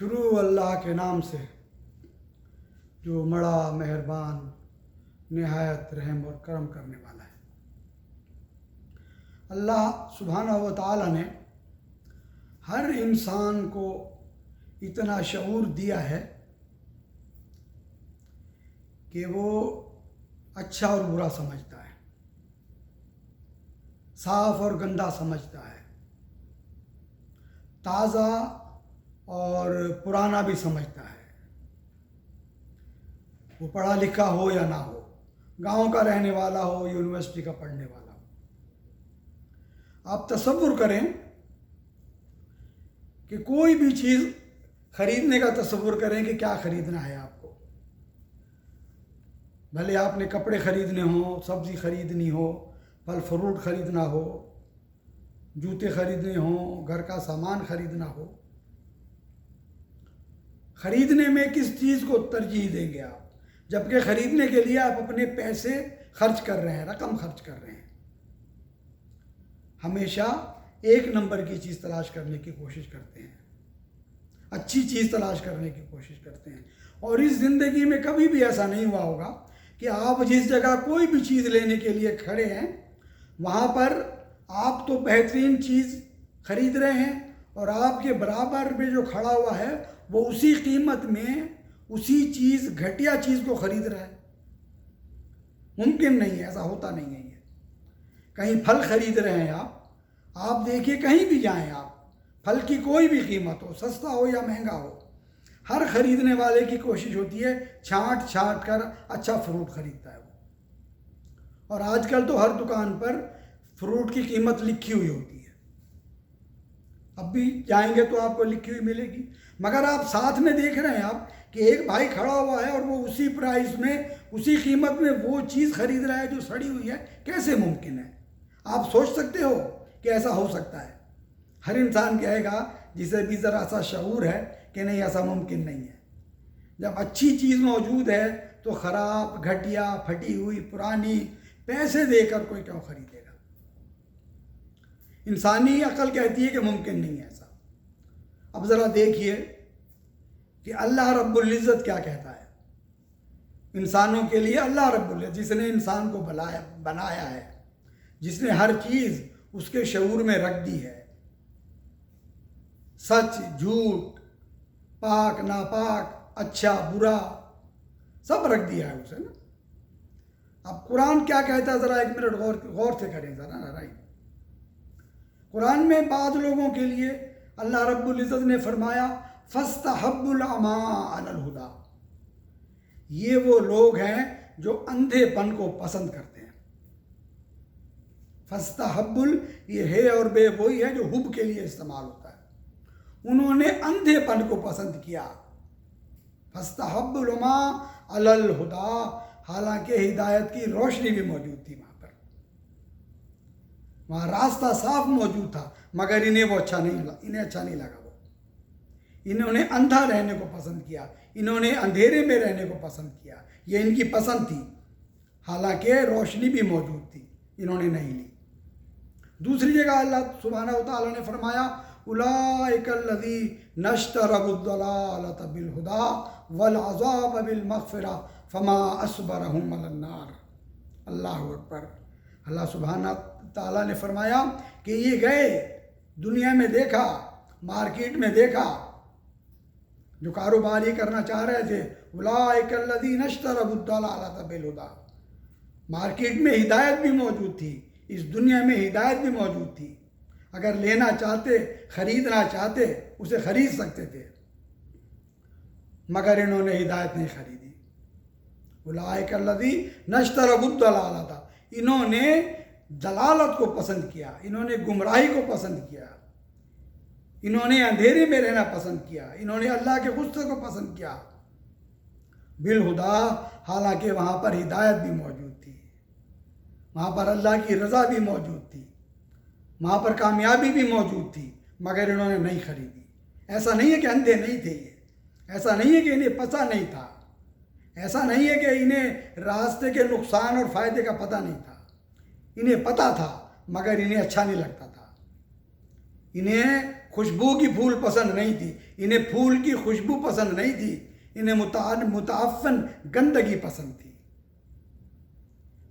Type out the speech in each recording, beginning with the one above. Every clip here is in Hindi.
शुरू अल्लाह के नाम से जो बड़ा मेहरबान, नहायत रहम और करम करने वाला है। अल्लाह सुबहाना व ताला ने हर इंसान को इतना शऊर दिया है कि वो अच्छा और बुरा समझता है, साफ़ और गंदा समझता है, ताज़ा और पुराना भी समझता है। वो पढ़ा लिखा हो या ना हो, गाँव का रहने वाला हो यूनिवर्सिटी का पढ़ने वाला हो। आप तस्वुर करें कि कोई भी चीज़ खरीदने का तस्वुर करें कि क्या खरीदना है आपको। भले आपने कपड़े खरीदने हो, सब्ज़ी खरीदनी हो, फल फ्रूट खरीदना हो, जूते खरीदने हो, घर का सामान खरीदना हो खरीदने में किस चीज़ को तरजीह देंगे आप? जबकि खरीदने के लिए आप अपने पैसे खर्च कर रहे हैं, रकम खर्च कर रहे हैं। हमेशा एक नंबर की चीज़ तलाश करने की कोशिश करते हैं। अच्छी चीज़ तलाश करने की कोशिश करते हैं। और इस ज़िंदगी में कभी भी ऐसा नहीं हुआ होगा कि आप जिस जगह कोई भी चीज़ लेने के लिए खड़े हैं, वहाँ पर आप तो बेहतरीन चीज़ खरीद रहे हैं और आपके बराबर में जो खड़ा हुआ है, वो उसी कीमत में उसी चीज़, घटिया चीज़ को खरीद रहा है। मुमकिन नहीं है, ऐसा होता नहीं है कहीं फल खरीद रहे हैं आप आप देखिए कहीं भी जाएँ आप, फल की कोई भी कीमत हो, सस्ता हो या महँगा हो, हर खरीदने वाले की कोशिश होती है छांट छांट कर अच्छा फ्रूट खरीदता है वो। और आजकल तो हर दुकान पर फ्रूट की कीमत लिखी हुई होती है। अब भी जाएँगे तो आपको लिखी हुई मिलेगी। मगर आप साथ में देख रहे हैं आप कि एक भाई खड़ा हुआ है और वो उसी प्राइस में, उसी कीमत में वो चीज़ खरीद रहा है जो सड़ी हुई है। कैसे मुमकिन है? आप सोच सकते हो कि ऐसा हो सकता है। हर इंसान कहेगा, जिसे भी ज़रा सा शूर है कि नहीं, ऐसा मुमकिन नहीं है। जब अच्छी चीज़ मौजूद है तो ख़राब, घटिया, फटी हुई, पुरानी, पैसे देकर कोई क्यों खरीदेगा? इंसानी अकल कहती है कि मुमकिन नहीं है ऐसा। अब ज़रा देखिए कि अल्लाह रब्बुल क्या कहता है। इंसानों के लिए अल्लाह रब्बुल जिसने इंसान को बनाया बनाया है, जिसने हर चीज़ उसके शूर में रख दी है। सच, झूठ, पाक, नापाक अच्छा बुरा, सब रख दिया है उसे ना। अब कुरान क्या कहता है, ज़रा एक मिनट गौर गौर से करें, ज़रा राइट कुरान में बाद लोगों के लिए अल्लाह रब्बुल इज़्ज़त ने फरमाया हुदा। ये वो लोग हैं जो अंधेपन को पसंद करते हैं। फस्तहब्बुल, ये है और बे वही है जो हुब के लिए इस्तेमाल होता है। उन्होंने अंधेपन को पसंद किया। फस्तहब्बुल अमा अलल हुदा। हालाँकि हिदायत की रोशनी भी मौजूद थी वहाँ। वहाँ रास्ता साफ़ मौजूद था, मगर इन्हें वो अच्छा नहीं लगा, इन्हें अच्छा नहीं लगा वो। इन्होंने अंधा रहने को पसंद किया, इन्होंने अंधेरे में रहने को पसंद किया, ये इनकी पसंद थी। हालाँकि रोशनी भी मौजूद थी, इन्होंने नहीं ली। दूसरी जगह अल्लाह सुबहाना तआला ने फरमाया उलाइकल्लज़ी नश्तरबुद्दलालत बिल हुदा वल अज़ाब बिल मगफिरा फमा अलन्नार अल्लाह अकबर। अल्लाह सुबहाना ताला ने फरमाया कि ये गए, दुनिया में देखा, मार्केट में देखा, जो कारोबार ये करना चाह रहे थे बिल हुदा मार्केट में हिदायत भी मौजूद थी, इस दुनिया में हिदायत भी मौजूद थी। अगर लेना चाहते, खरीदना चाहते, उसे खरीद सकते थे। मगर इन्होंने हिदायत नहीं खरीदी। उलायकल्लदी नश्तरबुद्दलाला था इन्होंने दलालत को पसंद किया, इन्होंने गुमराही को पसंद किया, इन्होंने अंधेरे में रहना पसंद किया, इन्होंने अल्लाह के गुस्से को पसंद किया। बिलहुदा हालाँकि वहाँ पर हिदायत भी मौजूद थी, वहाँ पर अल्लाह की रज़ा भी मौजूद थी, वहाँ पर कामयाबी भी मौजूद थी, मगर इन्होंने नहीं खरीदी। ऐसा नहीं है कि अंधे नहीं थे ये, ऐसा नहीं है कि इन्हें पता नहीं था। ऐसा नहीं है कि इन्हें रास्ते के नुकसान और फ़ायदे का पता नहीं था। इन्हें पता था, मगर इन्हें अच्छा नहीं लगता था। इन्हें खुशबू की फूल पसंद नहीं थी। इन्हें फूल की खुशबू पसंद नहीं थी। इन्हें मुताफन गंदगी पसंद थी।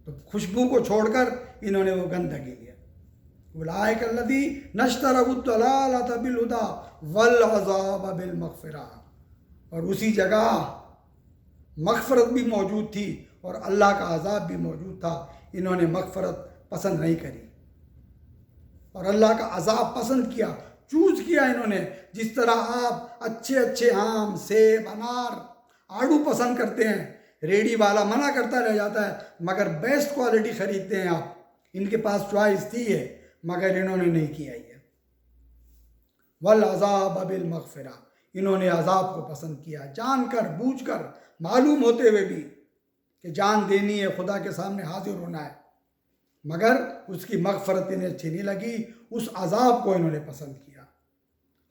तो खुशबू को छोड़कर इन्होंने वो गंदगी लिया। उलायकल्लदी नश्तरबुद्दलालत बिलहुदा वल अज़ाब बिल और उसी जगह मगफरत भी मौजूद थी और अल्लाह का अजाब भी मौजूद था। इन्होंने मगफरत पसंद नहीं करी। और अल्लाह का अजाब पसंद किया, चूज़ किया इन्होंने। जिस तरह आप अच्छे अच्छे आम, सेब, अनार, आड़ू पसंद करते हैं रेडी वाला मना करता रह जाता है, मगर बेस्ट क्वालिटी खरीदते हैं आप। इनके पास चॉइस थी है मगर इन्होंने नहीं किया ये। वल अजाब अबिल मगफिरा। इन्होंने अजाब को पसंद किया। जानकर, बूझकर, मालूम होते हुए भी कि जान देनी है, खुदा के सामने हाजिर होना है। मगर उसकी मगफरत इन्हें अच्छी नहीं लगी, उस अजाब को इन्होंने पसंद किया।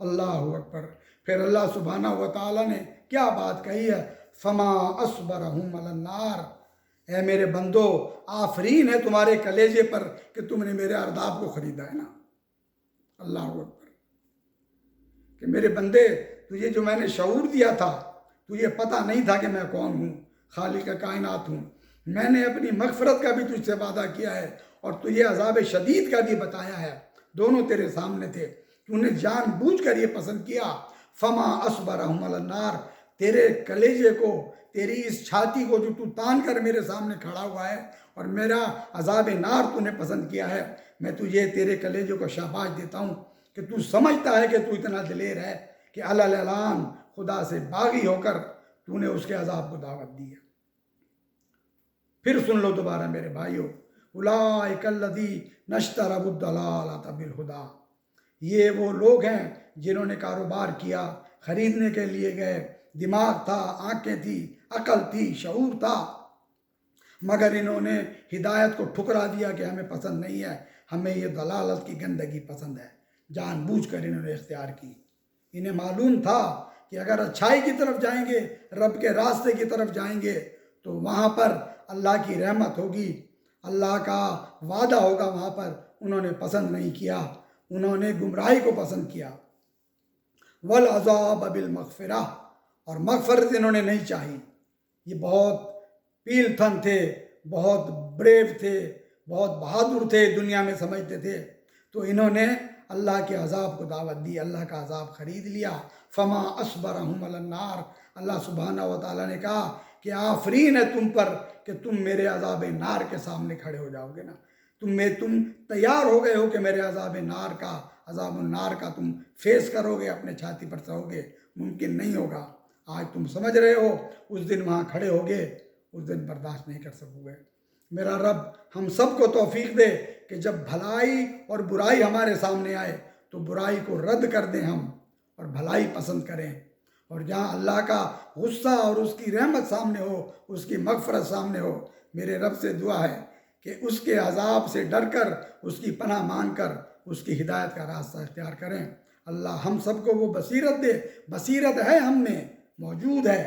अल्लाह अकबर। फिर अल्लाह सुबहाना व ताला ने क्या बात कही है? फमा असबर मलन्नार ए मेरे बंदो, आफरीन है तुम्हारे कलेजे पर कि तुमने मेरे अरदाब को ख़रीदा है ना? अल्लाह अकबर। कि मेरे बंदे तुझे जो मैंने शूर दिया था तुझे पता नहीं था कि मैं कौन हूँ खाली का कायनात हूँ। मैंने अपनी मगफरत का भी तुझसे वादा किया है और तुझे अजाब शदीद का भी बताया है। दोनों तेरे सामने थे। तूने जान बूझ कर ये पसंद किया। फमा असबर नार। तेरे कलेजे को, तेरी इस छाती को जो तू तान कर मेरे सामने खड़ा हुआ है और मेरा अजाब नार तूने पसंद किया है, मैं तुझे तेरे कलेजे को शाबाश देता हूँ कि तू समझता है कि तू इतना दिलेर है। कि अलान खुदा से बागी होकर तूने उसके अजाब को दावत दी है। फिर सुन लो दोबारा मेरे भाइयों उलाकल्लदी नश्तर हुदा। ये वो लोग हैं जिन्होंने कारोबार किया, खरीदने के लिए गए। दिमाग था, आँखें थी, अकल थी शूर था। मगर इन्होंने हिदायत को ठुकरा दिया कि हमें पसंद नहीं है, हमें ये दलालत की गंदगी पसंद है। जानबूझ कर इन्होंने इख्तियार की। इन्हें मालूम था कि अगर अच्छाई की तरफ़ जाएँगे, रब के रास्ते की तरफ़ जाएँगे तो वहाँ पर अल्लाह की रहमत होगी। अल्लाह का वादा होगा वहाँ पर। उन्होंने पसंद नहीं किया। उन्होंने गुमराही को पसंद किया। वल अजाब अबिल मगफिरा। और मगफरत इन्होंने नहीं चाही। ये बहुत पील थन थे, बहुत ब्रेव थे, बहुत बहादुर थे, दुनिया में समझते थे। तो इन्होंने अल्लाह के अजाब को दावत दी, अल्लाह का अजाब ख़रीद लिया। फमा असबर नार। अल्लाह सुबहाना व ताली ने कहा कि आफरीन है तुम पर कि तुम मेरे अजाब नार के सामने खड़े हो जाओगे ना। तुम मैं तुम तैयार हो गए हो कि मेरे अजाब नार का, अजाब नार का तुम फेस करोगे, अपने छाती पर सहोगे। मुमकिन नहीं होगा। आज तुम समझ रहे हो, उस दिन वहाँ खड़े होगे, उस दिन बर्दाश्त नहीं कर सकोगे। मेरा रब हम सबको तोफीक दे कि जब भलाई और बुराई हमारे सामने आए तो बुराई को रद्द कर दें हम और भलाई पसंद करें। और जहाँ अल्लाह का गुस्सा और उसकी रहमत सामने हो, उसकी मगफरत सामने हो, मेरे रब से दुआ है कि उसके अजाब से डर कर, उसकी पनाह मांग कर, उसकी हिदायत का रास्ता इख्तियार करें। अल्लाह हम सबको वो बसीरत दे, बसीरत है हम में, मौजूद है,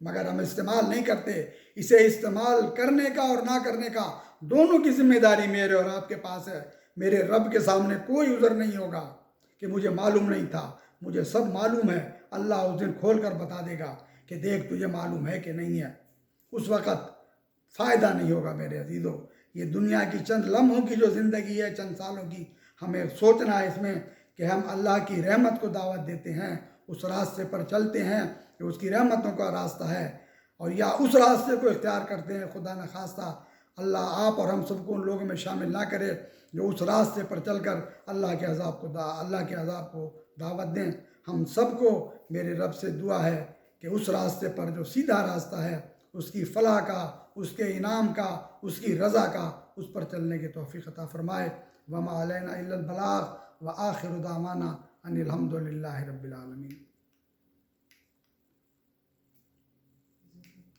मगर हम इस्तेमाल नहीं करते। इसे इस्तेमाल करने का और ना करने का दोनों की ज़िम्मेदारी मेरे और आपके पास है। मेरे रब के सामने कोई उज़र नहीं होगा कि मुझे मालूम नहीं था। मुझे सब मालूम है। अल्लाह उस दिन खोल कर बता देगा कि देख, तुझे मालूम है कि नहीं है। उस वक़्त फ़ायदा नहीं होगा मेरे अजीज़ों। ये दुनिया की चंद लम्हों की जो ज़िंदगी है, चंद सालों की, हमें सोचना है इसमें कि हम अल्लाह की रहमत को दावत देते हैं, उस रास्ते पर चलते हैं कि उसकी रहमतों का रास्ता है। और या उस रास्ते को इख्तियार करते हैं, खुदा न खास्ता, अल्लाह आप और हम सबको उन लोगों में शामिल ना करे, जो उस रास्ते पर चल कर अल्लाह के अजाब को दा, अल्लाह के अजाब को दावत दें। हम सबको मेरे रब से दुआ है कि उस रास्ते पर जो सीधा रास्ता है, उसकी फ़लाह का, उसके इनाम का, उसकी रज़ा का, उस पर चलने की तोफ़ी अता फ़रमाए। वमा अलैना बलाग, व आखिर दामाना अनिलहमदिल्ला रबालमीन